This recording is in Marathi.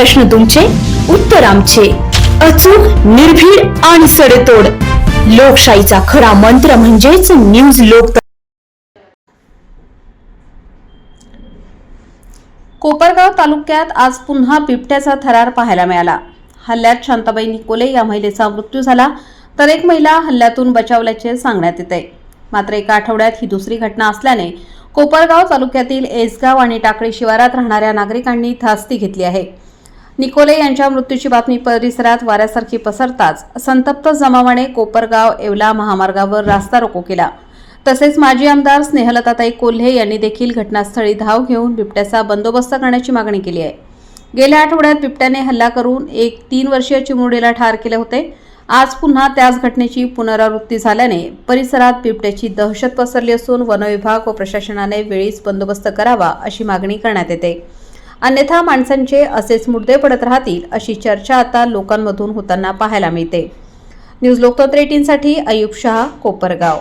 प्रश्न तुमचे उत्तर आमचे. अचूक निर्भीड आणि सडेतोड. लोकशाहीचा खरा मंत्र म्हणजेच न्यूज लोक कोपरगाव तालुक्यात आज पुन्हा बिबट्याचा थरार पाहायला मिळाला. हल्ल्यात शांताबाई निकोले या महिलेचा मृत्यू झाला तर एक महिला हल्ल्यातून बचावल्याचे सांगण्यात येते. मात्र एका आठवड्यात ही दुसरी घटना असल्याने कोपरगाव तालुक्यातील एसगाव आणि टाकळी शिवारात राहणाऱ्या नागरिकांनी धास्ती घेतली आहे. निकोले यांच्या मृत्यूची बातमी परिसरात वाऱ्यासारखी पसरताच संतप्त जमावाने कोपरगाव येवला महामार्गावर रास्ता रोको केला. तसेच माजी आमदार स्नेहलताताई कोल्हे यांनी देखील घटनास्थळी धाव घेऊन बिबट्याचा बंदोबस्त करण्याची मागणी केली आहे. गेल्या आठवड्यात बिबट्याने हल्ला करून एक तीन वर्षीय चिमुरडीला ठार केले होते. आज पुन्हा त्याच घटनेची पुनरावृत्ती झाल्याने परिसरात बिबट्याची दहशत पसरली असून वनविभाग व प्रशासनाने वेळीच बंदोबस्त करावा अशी मागणी करण्यात येते. अन्यथा माणसांचे असेच मुद्दे पडत राहतील अशी चर्चा आता लोकांमधून होताना पाहायला मिळते. न्यूज लोकतंत्र एटीनसाठी अयुब शहा कोपरगाव.